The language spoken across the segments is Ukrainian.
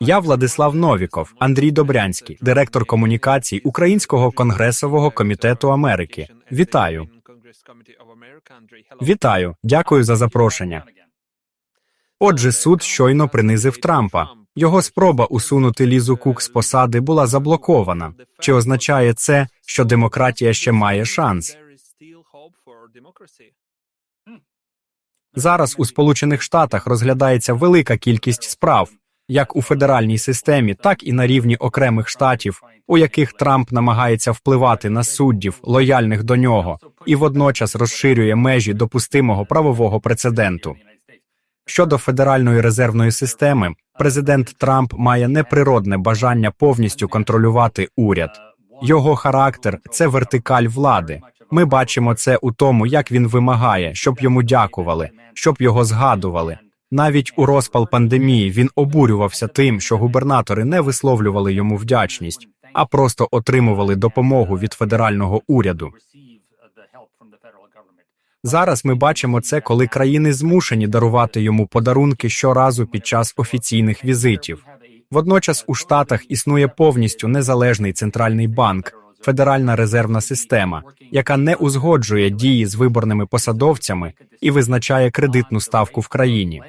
Я Владислав Новіков, Андрій Добрянський, директор комунікацій Українського конгресового комітету Америки. Вітаю. Вітаю, дякую за запрошення. Отже, суд щойно принизив Трампа. Його спроба усунути Лізу Кук з посади була заблокована. Чи означає це, що демократія ще має шанс? Зараз у Сполучених Штатах розглядається велика кількість справ, як у федеральній системі, так і на рівні окремих штатів, у яких Трамп намагається впливати на суддів, лояльних до нього, і водночас розширює межі допустимого правового прецеденту. Щодо федеральної резервної системи, президент Трамп має неприродне бажання повністю контролювати уряд. Його характер це вертикаль влади. Ми бачимо це у тому, як він вимагає, щоб йому дякували, щоб його згадували. Навіть у розпал пандемії він обурювався тим, що губернатори не висловлювали йому вдячність, а просто отримували допомогу від федерального уряду. Зараз ми бачимо це, коли країни змушені дарувати йому подарунки щоразу під час офіційних візитів. Водночас у Штатах існує повністю незалежний центральний банк, Федеральна резервна система, яка не узгоджує дії з виборними посадовцями і визначає кредитну ставку в країні.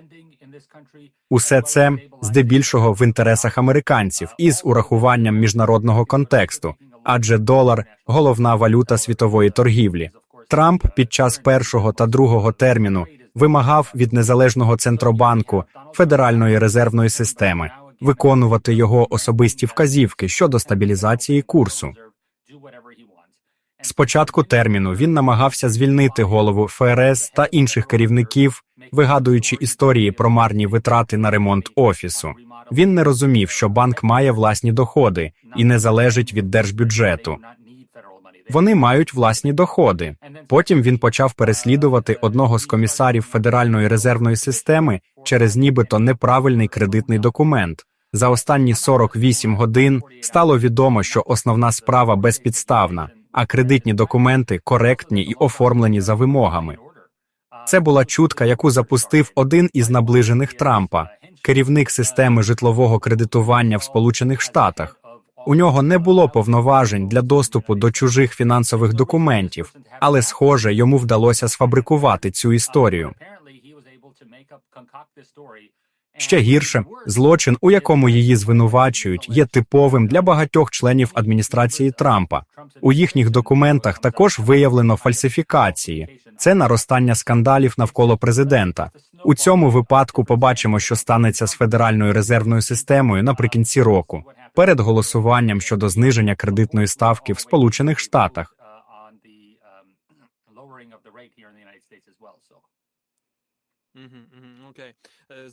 Усе це здебільшого в інтересах американців із урахуванням міжнародного контексту, адже долар головна валюта світової торгівлі. Трамп під час першого та другого терміну вимагав від незалежного центробанку Федеральної резервної системи виконувати його особисті вказівки щодо стабілізації курсу. З початку терміну він намагався звільнити голову ФРС та інших керівників, вигадуючи історії про марні витрати на ремонт офісу. Він не розумів, що банк має власні доходи і не залежить від держбюджету. Вони мають власні доходи. Потім він почав переслідувати одного з комісарів Федеральної резервної системи через нібито неправильний кредитний документ. За останні 48 годин стало відомо, що основна справа безпідставна, а кредитні документи коректні і оформлені за вимогами. Це була чутка, яку запустив один із наближених Трампа, керівник системи житлового кредитування в Сполучених Штатах. У нього не було повноважень для доступу до чужих фінансових документів, але, схоже, йому вдалося сфабрикувати цю історію. Ще гірше, злочин, у якому її звинувачують, є типовим для багатьох членів адміністрації Трампа. У їхніх документах також виявлено фальсифікації. Це наростання скандалів навколо президента. У цьому випадку побачимо, що станеться з федеральною резервною системою наприкінці року, перед голосуванням щодо зниження кредитної ставки в Сполучених Штатах.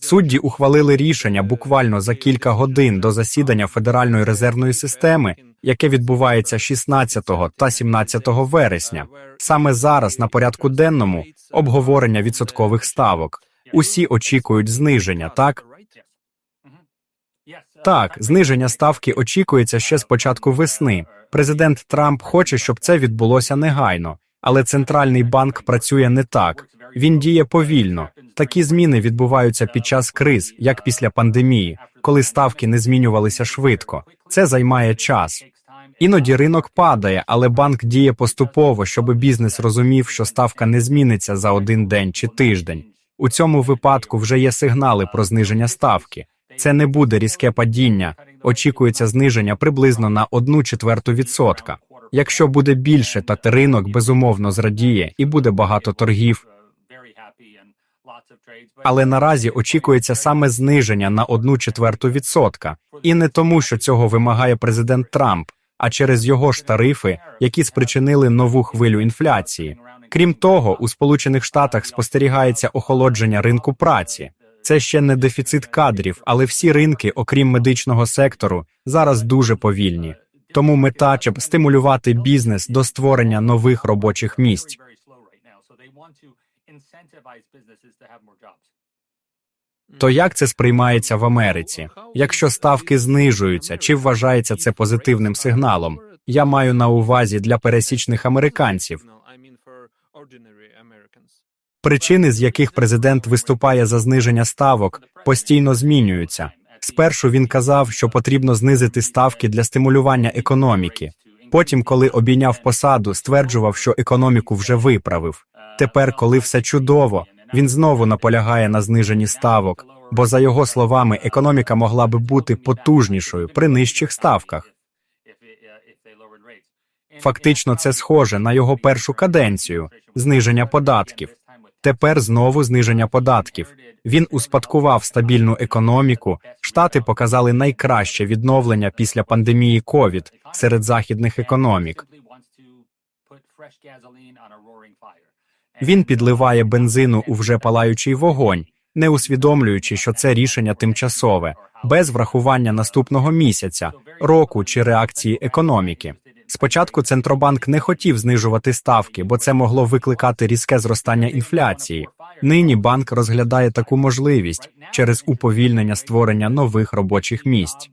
Судді ухвалили рішення буквально за кілька годин до засідання Федеральної резервної системи, яке відбувається 16 та 17 вересня. Саме зараз на порядку денному обговорення відсоткових ставок. Усі очікують зниження, так? Так, зниження ставки очікується ще з початку весни. Президент Трамп хоче, щоб це відбулося негайно, але центральний банк працює не так. Він діє повільно. Такі зміни відбуваються під час криз, як після пандемії, коли ставки не змінювалися швидко. Це займає час. Іноді ринок падає, але банк діє поступово, щоб бізнес розумів, що ставка не зміниться за один день чи тиждень. У цьому випадку вже є сигнали про зниження ставки. Це не буде різке падіння. Очікується зниження приблизно на одну четверту відсотка. Якщо буде більше, то ринок безумовно зрадіє і буде багато торгів. Але наразі очікується саме зниження на одну четверту відсотка, і не тому, що цього вимагає президент Трамп, а через його ж тарифи, які спричинили нову хвилю інфляції. Крім того, у Сполучених Штатах спостерігається охолодження ринку праці. Це ще не дефіцит кадрів, але всі ринки, окрім медичного сектору, зараз дуже повільні. Тому мета щоб стимулювати бізнес до створення нових робочих місць. То як це сприймається в Америці? Якщо ставки знижуються, чи вважається це позитивним сигналом? Я маю на увазі для пересічних американців. Причини, з яких президент виступає за зниження ставок, постійно змінюються. Спершу він казав, що потрібно знизити ставки для стимулювання економіки. Потім, коли обійняв посаду, стверджував, що економіку вже виправив. Тепер, коли все чудово, він знову наполягає на зниженні ставок, бо, за його словами, економіка могла би бути потужнішою при нижчих ставках. Фактично, це схоже на його першу каденцію зниження податків. Тепер знову зниження податків. Він успадкував стабільну економіку. Штати показали найкраще відновлення після пандемії COVID серед західних економік. Він підливає бензину у вже палаючий вогонь, не усвідомлюючи, що це рішення тимчасове, без врахування наступного місяця, року чи реакції економіки. Спочатку центробанк не хотів знижувати ставки, бо це могло викликати різке зростання інфляції. Нині банк розглядає таку можливість через уповільнення створення нових робочих місць.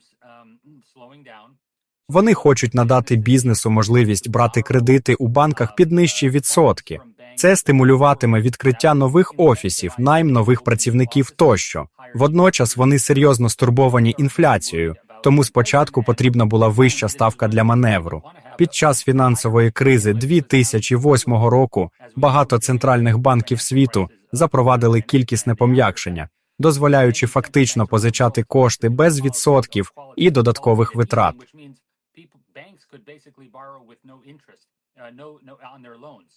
Вони хочуть надати бізнесу можливість брати кредити у банках під нижчі відсотки. Це стимулюватиме відкриття нових офісів, найм нових працівників тощо. Водночас вони серйозно стурбовані інфляцією, тому спочатку потрібна була вища ставка для маневру. Під час фінансової кризи 2008 року багато центральних банків світу запровадили кількісне пом'якшення, дозволяючи фактично позичати кошти без відсотків і додаткових витрат.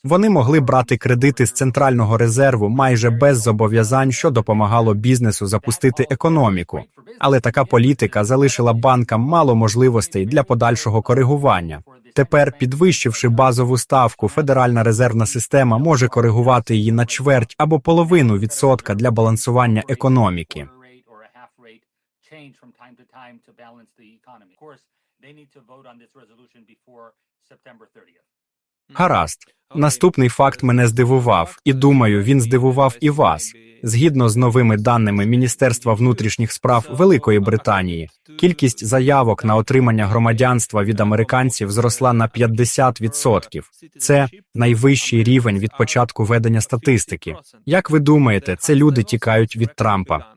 Вони могли брати кредити з центрального резерву майже без зобов'язань, що допомагало бізнесу запустити економіку. Але така політика залишила банкам мало можливостей для подальшого коригування. Тепер, підвищивши базову ставку, Федеральна резервна система може коригувати її на чверть або половину відсотка для балансування економіки. Гаразд. Наступний факт мене здивував, і думаю, він здивував і вас. Згідно з новими даними Міністерства внутрішніх справ Великої Британії, кількість заявок на отримання громадянства від американців зросла на 50%. Це найвищий рівень від початку ведення статистики. Як ви думаєте, це люди тікають від Трампа?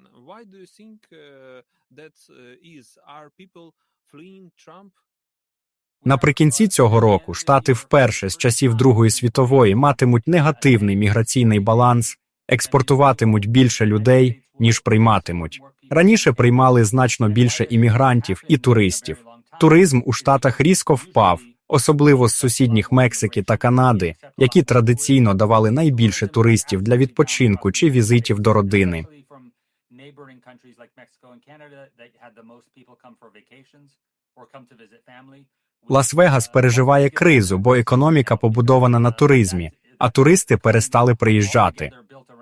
Наприкінці цього року штати вперше з часів Другої світової матимуть негативний міграційний баланс, експортуватимуть більше людей, ніж прийматимуть. Раніше приймали значно більше іммігрантів і туристів. Туризм у штатах різко впав, особливо з сусідніх Мексики та Канади, які традиційно давали найбільше туристів для відпочинку чи візитів до родини. Лас-Вегас переживає кризу, бо економіка побудована на туризмі, а туристи перестали приїжджати.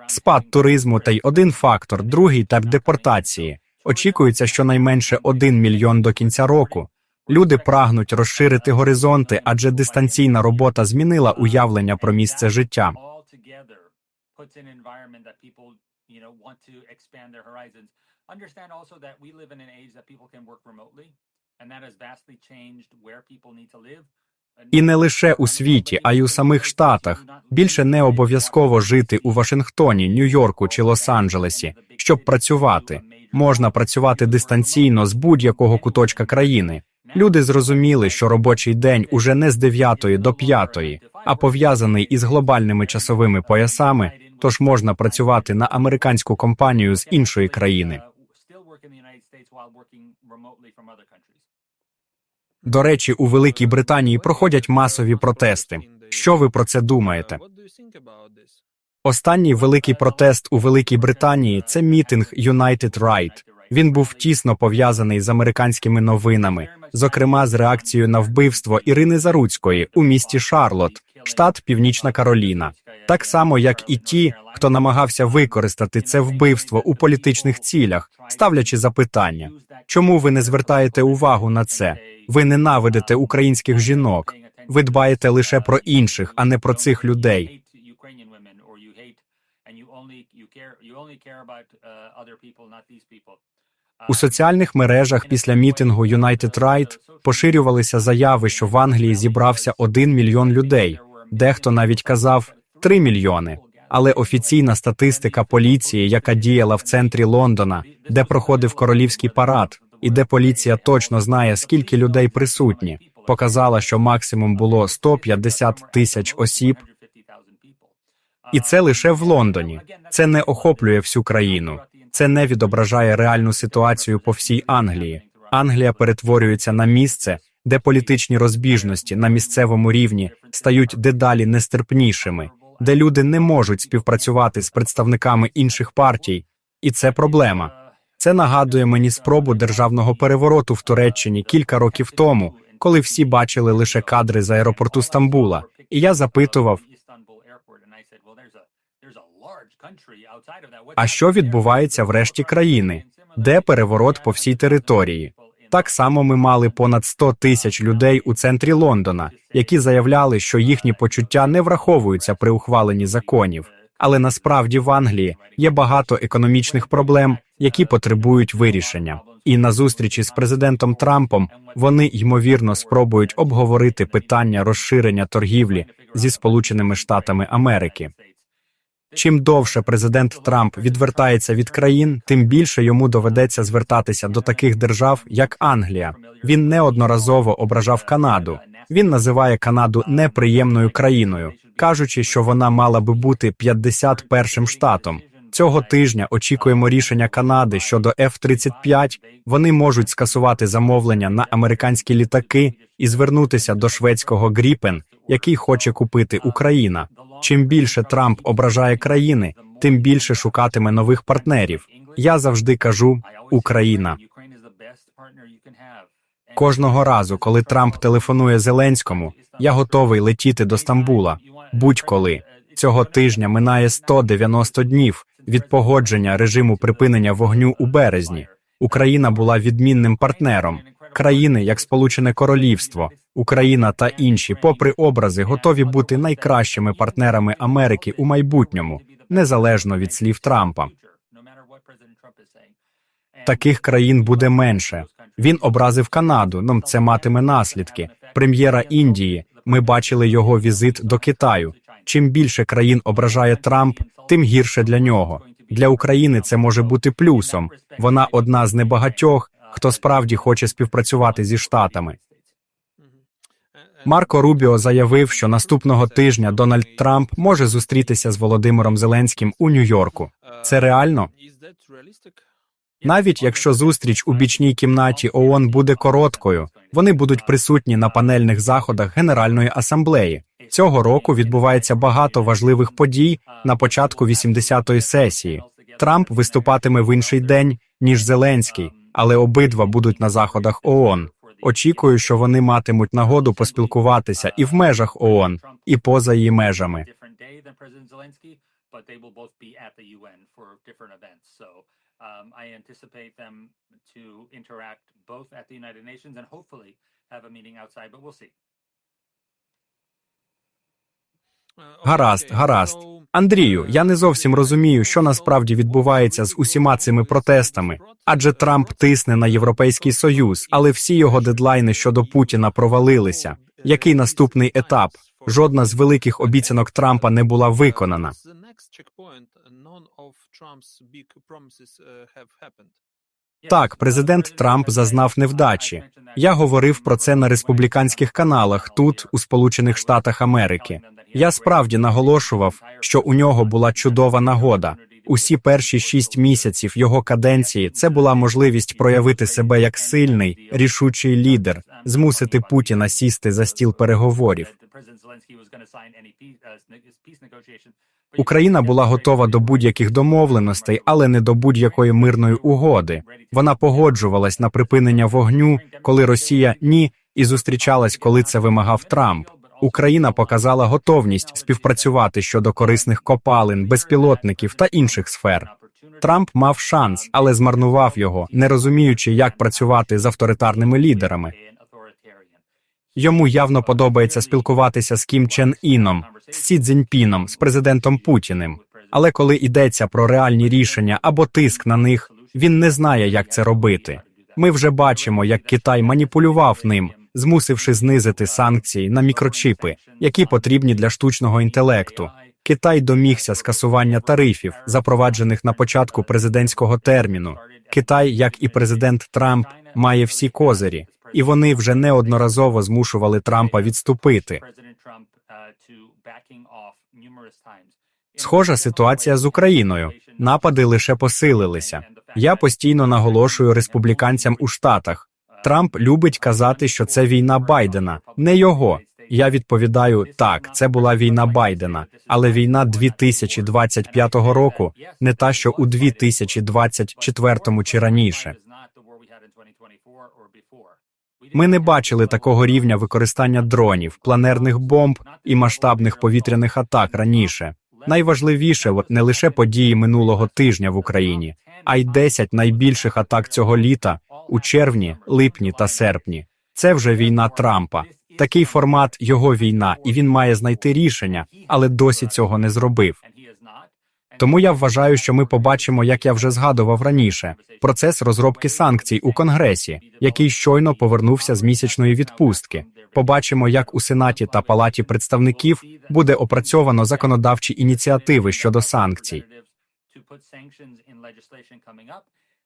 Спад туризму та й один фактор, другий так депортації. Очікується, що найменше один мільйон до кінця року. Люди прагнуть розширити горизонти, адже дистанційна робота змінила уявлення про місце життя. Understand also that we live in an age that people can work remotely, І не лише у світі, а й у самих штатах. Більше не обов'язково жити у Вашингтоні, Нью-Йорку чи Лос-Анджелесі, щоб працювати. Можна працювати дистанційно з будь-якого куточка країни. Люди зрозуміли, що робочий день уже не з 9 до 5, а пов'язаний із глобальними часовими поясами, тож можна працювати на американську компанію з іншої країни. До речі, у Великій Британії проходять масові протести. Що ви про це думаєте? Останній великий протест у Великій Британії це мітинг United Right. Він був тісно пов'язаний з американськими новинами, зокрема з реакцією на вбивство Ірини Заруцької у місті Шарлот, штат Північна Кароліна, так само як і ті, хто намагався використати це вбивство у політичних цілях, ставлячи запитання, чому ви не звертаєте увагу на це? Ви ненавидите українських жінок. Ви дбаєте лише про інших, а не про цих людей. У соціальних мережах після мітингу United Right поширювалися заяви, що в Англії зібрався один мільйон людей. Дехто навіть казав три мільйони. Але офіційна статистика поліції, яка діяла в центрі Лондона, де проходив королівський парад, і де поліція точно знає, скільки людей присутні, показала, що максимум було 150 тисяч осіб, і це лише в Лондоні. Це не охоплює всю країну. Це не відображає реальну ситуацію по всій Англії. Англія перетворюється на місце, де політичні розбіжності на місцевому рівні стають дедалі нестерпнішими, де люди не можуть співпрацювати з представниками інших партій, і це проблема. Це нагадує мені спробу державного перевороту в Туреччині кілька років тому, коли всі бачили лише кадри з аеропорту Стамбула. І я запитував, А що відбувається в решті країни? Де переворот по всій території? Так само ми мали понад 100 тисяч людей у центрі Лондона, які заявляли, що їхні почуття не враховуються при ухваленні законів. Але насправді в Англії є багато економічних проблем, які потребують вирішення. І на зустрічі з президентом Трампом вони ймовірно спробують обговорити питання розширення торгівлі зі Сполученими Штатами Америки. Чим довше президент Трамп відвертається від країн, тим більше йому доведеться звертатися до таких держав, як Англія. Він неодноразово ображав Канаду. Він називає Канаду неприємною країною, кажучи, що вона мала би бути 51-м штатом. Цього тижня очікуємо рішення Канади щодо F-35. Вони можуть скасувати замовлення на американські літаки і звернутися до шведського Гріпен, який хоче купити Україна. Чим більше Трамп ображає країни, тим більше шукатиме нових партнерів. Я завжди кажу Україна. Кожного разу, коли Трамп телефонує Зеленському, я готовий летіти до Стамбула. Будь-коли цього тижня минає 190 днів від погодження режиму припинення вогню у березні. Україна була відмінним партнером. Країни, як Сполучене Королівство, Україна та інші, попри образи, готові бути найкращими партнерами Америки у майбутньому, незалежно від слів Трампа. Таких країн буде менше. Він образив Канаду. Ну, це матиме наслідки. Прем'єра Індії. Ми бачили його візит до Китаю. Чим більше країн ображає Трамп, тим гірше для нього. Для України це може бути плюсом. Вона одна з небагатьох, хто справді хоче співпрацювати зі штатами. Марко Рубіо заявив, що наступного тижня Дональд Трамп може зустрітися з Володимиром Зеленським у Нью-Йорку. Це реально? Навіть якщо зустріч у бічній кімнаті ООН буде короткою, вони будуть присутні на панельних заходах Генеральної асамблеї. Цього року відбувається багато важливих подій на початку 80-ї сесії. Трамп виступатиме в інший день ніж Зеленський, але обидва будуть на заходах ООН. Очікую, що вони матимуть нагоду поспілкуватися і в межах ООН, і поза її межами. um, have a meeting outside, but we'll see. Гаразд, гаразд. Андрію, я не зовсім розумію, що насправді відбувається з усіма цими протестами, адже Трамп тисне на Європейський Союз, але всі його дедлайни щодо Путіна провалилися. Який наступний етап? Жодна з великих обіцянок Трампа не була виконана. Так, президент Трамп зазнав невдачі. Я говорив про це на республіканських каналах тут, у Сполучених Штатах Америки. Я справді наголошував, що у нього була чудова нагода. Усі перші шість місяців його каденції це була можливість проявити себе як сильний, рішучий лідер, змусити Путіна сісти за стіл переговорів. Україна була готова до будь-яких домовленостей, але не до будь-якої мирної угоди. Вона погоджувалась на припинення вогню, коли Росія ні, і зустрічалась, коли це вимагав Трамп. Україна показала готовність співпрацювати щодо корисних копалин, безпілотників та інших сфер. Трамп мав шанс, але змарнував його, не розуміючи, як працювати з авторитарними лідерами. Йому явно подобається спілкуватися з Кім Чен Іном, з Сі Цзіньпіном, з президентом Путіним. Але коли йдеться про реальні рішення або тиск на них, він не знає, як це робити. Ми вже бачимо, як Китай маніпулював ним, змусивши знизити санкції на мікрочипи, які потрібні для штучного інтелекту. Китай домігся скасування тарифів, запроваджених на початку президентського терміну. Китай, як і президент Трамп, має всі козирі, і вони вже неодноразово змушували Трампа відступити. Схожа ситуація з Україною. Напади лише посилилися. Я постійно наголошую республіканцям у Штатах. Трамп любить казати, що це війна Байдена, не його. Я відповідаю так, це була війна Байдена, але війна 2025 року не та, що у 2024 чи раніше. Ми не бачили такого рівня використання дронів, планерних бомб і масштабних повітряних атак раніше. Найважливіше не лише події минулого тижня в Україні, а й 10 найбільших атак цього літа у червні, липні та серпні. Це вже війна Трампа. Такий формат його війна, і він має знайти рішення, але досі цього не зробив. Тому я вважаю, що ми побачимо, як я вже згадував раніше, процес розробки санкцій у Конгресі, який щойно повернувся з місячної відпустки. Побачимо, як у Сенаті та Палаті представників буде опрацьовано законодавчі ініціативи щодо санкцій.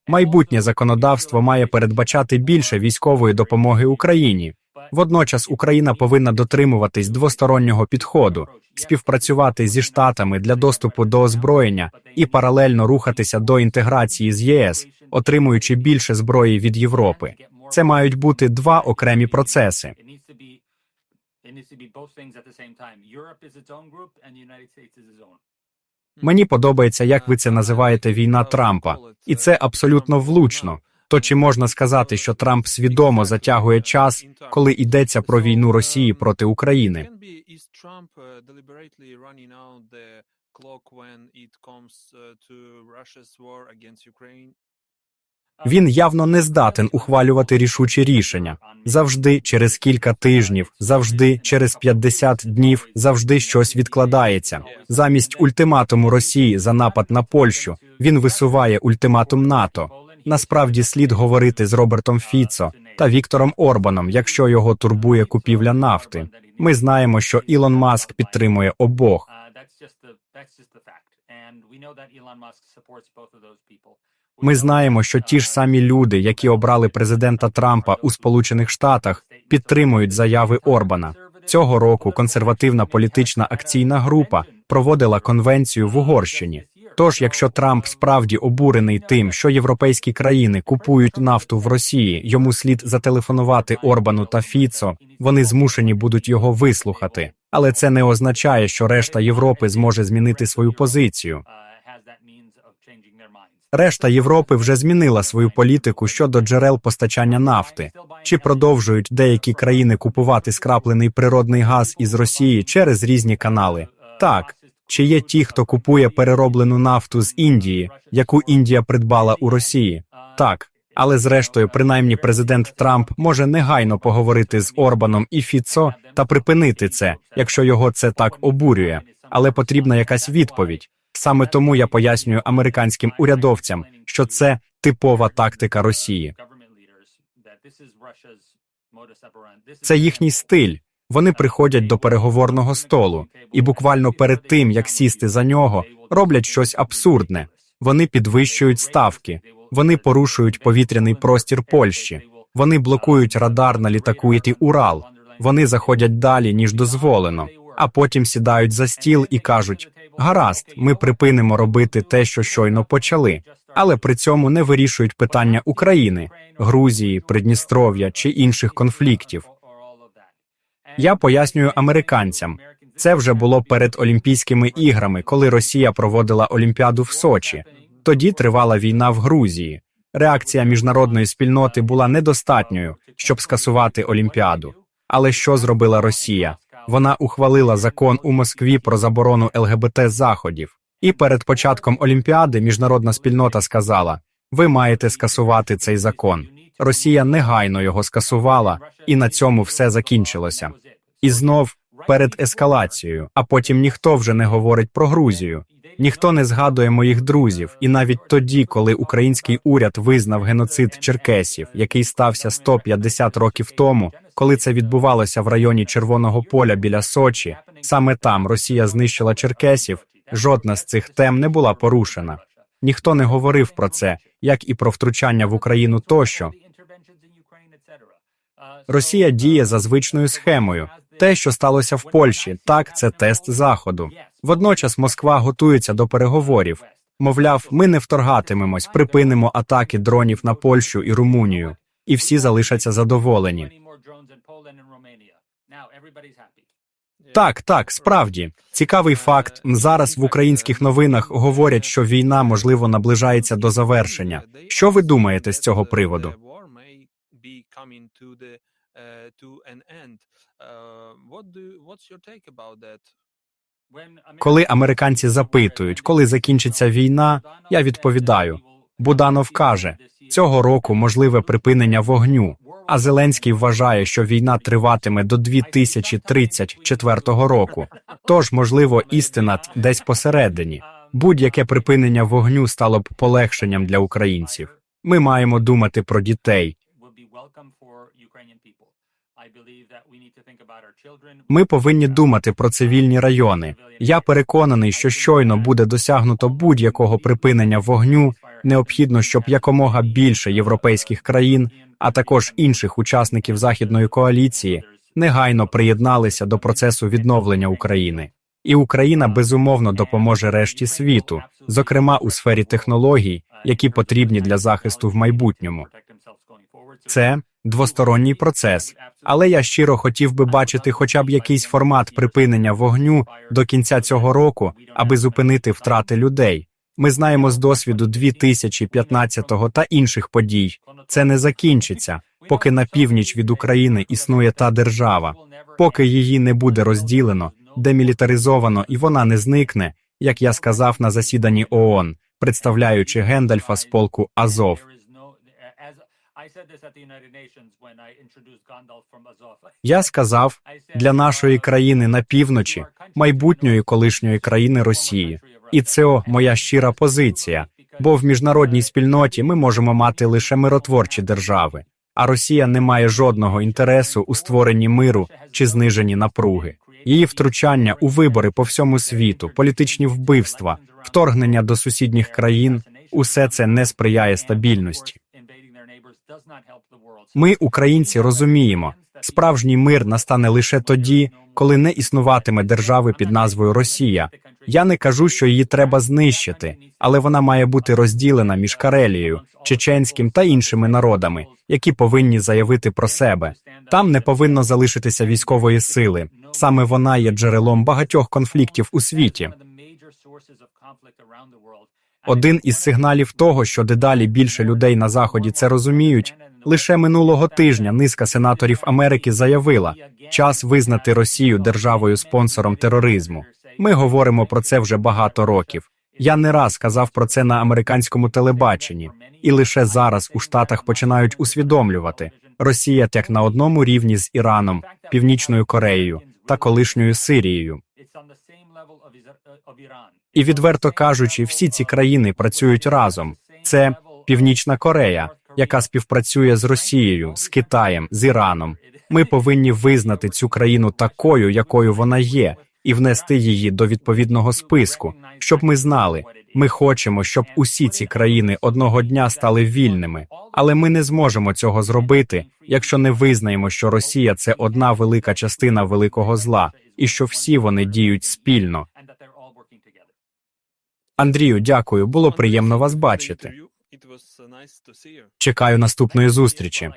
Майбутнє законодавство має передбачати більше військової допомоги Україні. Водночас Україна повинна дотримуватись двостороннього підходу, співпрацювати зі штатами для доступу до озброєння і паралельно рухатися до інтеграції з ЄС, отримуючи більше зброї від Європи. Це мають бути два окремі процеси. Мені подобається, як ви це називаєте війна Трампа, і це абсолютно влучно. То чи можна сказати, що Трамп свідомо затягує час, коли йдеться про війну Росії проти України? Він явно не здатен ухвалювати рішучі рішення завжди через кілька тижнів, завжди через 50 днів, завжди щось відкладається. Замість ультиматуму Росії за напад на Польщу він висуває ультиматум НАТО. Насправді слід говорити з Робертом Фіцо та Віктором Орбаном, якщо його турбує купівля нафти. Ми знаємо, що Ілон Маск підтримує обох. Ми знаємо, що ті ж самі люди, які обрали президента Трампа у Сполучених Штатах, підтримують заяви Орбана. Цього року консервативна політична акційна група проводила конвенцію в Угорщині. Тож, якщо Трамп справді обурений тим, що європейські країни купують нафту в Росії, йому слід зателефонувати Орбану та Фіцо. Вони змушені будуть його вислухати. Але це не означає, що решта Європи зможе змінити свою позицію. Решта Європи вже змінила свою політику щодо джерел постачання нафти. Чи продовжують деякі країни купувати скраплений природний газ із Росії через різні канали? Так. Чи є ті, хто купує перероблену нафту з Індії, яку Індія придбала у Росії? Так. Але зрештою, принаймні, президент Трамп може негайно поговорити з Орбаном і Фіцо та припинити це, якщо його це так обурює. Але потрібна якась відповідь. Саме тому я пояснюю американським урядовцям, що це типова тактика Росії. Це їхній стиль. Вони приходять до переговорного столу, і буквально перед тим як сісти за нього, роблять щось абсурдне. Вони підвищують ставки, вони порушують повітряний простір Польщі, вони блокують радар на літаку «Іті Урал. Вони заходять далі ніж дозволено, а потім сідають за стіл і кажуть: гаразд, ми припинимо робити те, що щойно почали, але при цьому не вирішують питання України, Грузії, Придністров'я чи інших конфліктів. Я пояснюю американцям. Це вже було перед Олімпійськими іграми, коли Росія проводила Олімпіаду в Сочі. Тоді тривала війна в Грузії. Реакція міжнародної спільноти була недостатньою, щоб скасувати Олімпіаду. Але що зробила Росія? Вона ухвалила закон у Москві про заборону ЛГБТ заходів. І перед початком Олімпіади міжнародна спільнота сказала: ви маєте скасувати цей закон. Росія негайно його скасувала, і на цьому все закінчилося. І знов перед ескалацією, а потім ніхто вже не говорить про Грузію. Ніхто не згадує моїх друзів, і навіть тоді, коли український уряд визнав геноцид черкесів, який стався 150 років тому, коли це відбувалося в районі Червоного поля біля Сочі, саме там Росія знищила черкесів. Жодна з цих тем не була порушена. Ніхто не говорив про це, як і про втручання в Україну тощо. Росія діє за звичною схемою. Те, що сталося в Польщі, так це тест заходу. Водночас Москва готується до переговорів. Мовляв, ми не вторгатимемось, припинимо атаки дронів на Польщу і Румунію, і всі залишаться задоволені. Так, так, справді цікавий факт. Зараз в українських новинах говорять, що війна можливо наближається до завершення. Що ви думаєте з цього приводу? Коли американці запитують, коли закінчиться війна, я відповідаю. Буданов каже, цього року можливе припинення вогню. А Зеленський вважає, що війна триватиме до 2034 року. Тож, можливо, істина десь посередині. Будь-яке припинення вогню стало б полегшенням для українців. Ми маємо думати про дітей. Ми повинні думати про цивільні райони. Я переконаний, що щойно буде досягнуто будь-якого припинення вогню. Необхідно, щоб якомога більше європейських країн, а також інших учасників західної коаліції, негайно приєдналися до процесу відновлення України. І Україна безумовно допоможе решті світу, зокрема у сфері технологій, які потрібні для захисту в майбутньому. Це двосторонній процес, але я щиро хотів би бачити хоча б якийсь формат припинення вогню до кінця цього року, аби зупинити втрати людей. Ми знаємо з досвіду 2015-го та інших подій. Це не закінчиться, поки на північ від України існує та держава, поки її не буде розділено, демілітаризовано і вона не зникне, як я сказав на засіданні ООН, представляючи Гендальфа з полку Азов. Я сказав для нашої країни на півночі, майбутньої колишньої країни Росії, і це моя щира позиція. Бо в міжнародній спільноті ми можемо мати лише миротворчі держави, а Росія не має жодного інтересу у створенні миру чи зниженні напруги. Її втручання у вибори по всьому світу, політичні вбивства, вторгнення до сусідніх країн усе це не сприяє стабільності. Ми, українці, розуміємо, справжній мир настане лише тоді, коли не існуватиме держави під назвою Росія. Я не кажу, що її треба знищити, але вона має бути розділена між Карелією, чеченським та іншими народами, які повинні заявити про себе. Там не повинно залишитися військової сили. Саме вона є джерелом багатьох конфліктів у світі. Один із сигналів того, що дедалі більше людей на заході це розуміють. Лише минулого тижня низка сенаторів Америки заявила, час визнати Росію державою спонсором тероризму. Ми говоримо про це вже багато років. Я не раз казав про це на американському телебаченні, і лише зараз у Штатах починають усвідомлювати Росія як на одному рівні з Іраном, Північною Кореєю та колишньою Сирією. І відверто кажучи, всі ці країни працюють разом. Це Північна Корея, яка співпрацює з Росією, з Китаєм, з Іраном. Ми повинні визнати цю країну такою, якою вона є, і внести її до відповідного списку, щоб ми знали. Ми хочемо, щоб усі ці країни одного дня стали вільними, але ми не зможемо цього зробити, якщо не визнаємо, що Росія це одна велика частина великого зла, і що всі вони діють спільно. Андрію, дякую. Було приємно вас бачити. Чекаю наступної зустрічі.